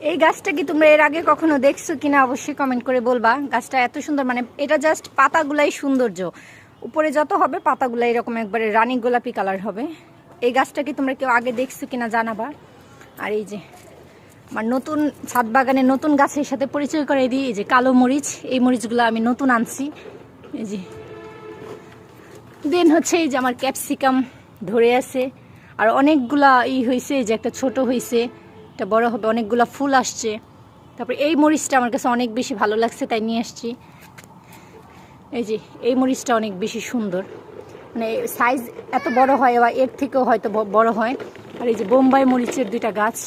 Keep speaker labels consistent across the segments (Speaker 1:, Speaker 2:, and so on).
Speaker 1: এই গাছটা কি তোমরা এর আগে কখনো দেখছ কিনা অবশ্যই কমেন্ট করে বলবা। গাছটা এত সুন্দর মানে এটা জাস্ট পাতাগুলাই সৌন্দর্য। উপরে যত হবে, পাতাগুলো এরকম একবারে রানী গোলাপি কালার হবে। এই গাছটা কি তোমরা কেউ আগে দেখছ কিনা জানাবা। আর এই যে, আমার নতুন ছাদ বাগানের নতুন গাছের সাথে পরিচয় করে দিই। এই যে কালো মরিচ, এই মরিচগুলো আমি নতুন আনছি। এই যে, দেন হচ্ছে এই যে আমার ক্যাপসিকাম ধরে আছে। আর অনেকগুলা ই হয়েছে এই যে একটা ছোট হয়েছে এটা বড় হবে, অনেকগুলা ফুল আসছে। তারপরে এই মরিচটা আমার কাছে অনেক বেশি ভালো লাগছে, তাই নিয়ে আসছি। এই যে, এই মরিচটা অনেক বেশি সুন্দর। মানে সাইজ এত বড় হয়, বা এর থেকেও হয়তো বড় হয়। আর এই যে বোম্বাই মরিচের দুইটা গাছ।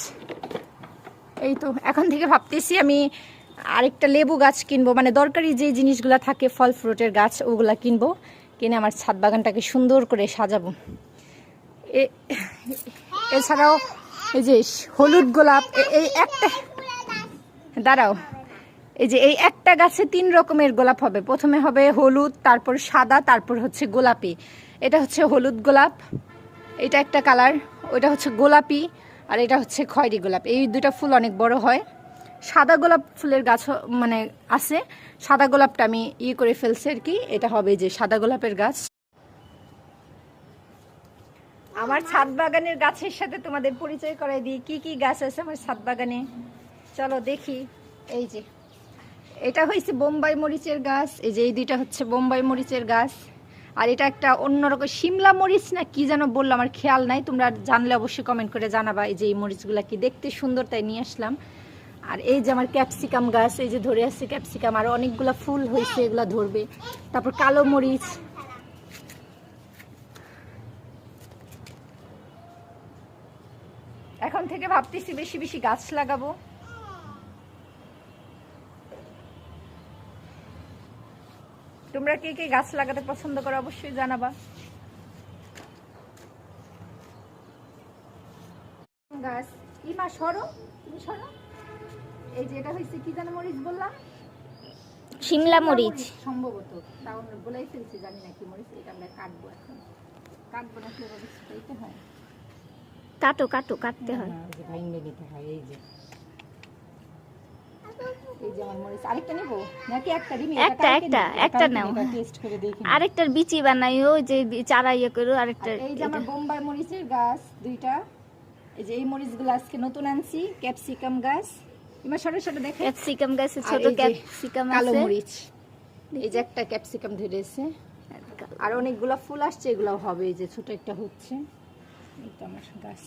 Speaker 1: এই তো, এখন থেকে ভাবতেছি আমি আরেকটা লেবু গাছ কিনবো। মানে দরকারি যে জিনিসগুলো থাকে, ফল ফ্রুটের গাছ, ওগুলা কিনবো। কিনে আমার ছাদ বাগানটাকে সুন্দর করে সাজাবো। এছাড়াও এই যে হলুদ গোলাপ এই একটা দাঁড়াও। এই যে এই একটা গাছে তিন রকমের গোলাপ হবে। প্রথমে হবে হলুদ, তারপর সাদা, তারপর হচ্ছে গোলাপি। এটা হচ্ছে হলুদ গোলাপ। এটা একটা কালার, ওইটা হচ্ছে গোলাপি, আর এটা হচ্ছে খয়েরি গোলাপ। এই দুটা ফুল অনেক বড় হয়। সাদা গোলাপ ফুলের গাছ মানে আছে। সাদা গোলাপটা আমি ইয়ে করে ফেলছি আর কি। এটা হবে যে সাদা গোলাপের গাছ। আমার ছাদ বাগানের গাছের সাথে তোমাদের পরিচয় করাই দিই। কি কি গাছ আছে আমার ছাদ বাগানে? চলো দেখি। এই যে। এটা হয়েছে বোম্বাই মরিচের গাছ। এই যে এই দুইটা হচ্ছে বোম্বাই মরিচের গাছ। আর এটা একটা অন্যরকম শিমলা মরিচ না, কি যেন বলল, আমার খেয়াল নাই। তোমরা জানলে অবশ্যই কমেন্ট করে জানাবা এই যে এই মরিচগুলা কি। দেখতে সুন্দর, তাই নিয়ে আসলাম। আর এই যে আমার ক্যাপসিকাম গাছ, এই যে ধরে আছে ক্যাপসিকাম। আর অনেকগুলা ফুল হয়েছে এগুলা ধরবে। তারপর কালো মরিচ এখন থেকে ভাবতেছি বেশি বেশি গাছ লাগাবো। তোমরা কে কে গাছ লাগাতে পছন্দ করো অবশ্যই জানাবা। গাছ ইমা সরো তুমি সরো। এই যে এটা হয়েছে কি জানো মরিচ বললাম?
Speaker 2: শিমলা মরিচ।
Speaker 1: সম্ভবত। তাও বলেই ফেলছি জানি না কি মরিচ এটা আমরা কাটবো এখন। কাটবো না কি এইটা হয়।
Speaker 2: কাটো কাটো কাটতে হয়।
Speaker 1: এই যে। একটা
Speaker 2: একটা, একটা, নাও। আরেকটার বিচি বানাই ওই যে চারা ইয়ে করো আরেকটা
Speaker 1: আর এই যে আমার বোম্বাই মরিচের গাছ দুইটা। এই যে এই মরিচগুলো আজকে নতুন আনছি ক্যাপসিকাম গাছ। এবার দেখে।
Speaker 2: ক্যাপসিকাম গাছে ছোট ক্যাপসিকাম
Speaker 1: কালো
Speaker 2: আছে।
Speaker 1: মরিচ। এই যে একটা ক্যাপসিকাম ধরেছে। আর অনেকগুলো ফুল আসছে এগুলো হবে এই যে ছোট একটা হচ্ছে। এই তো আমার গাছ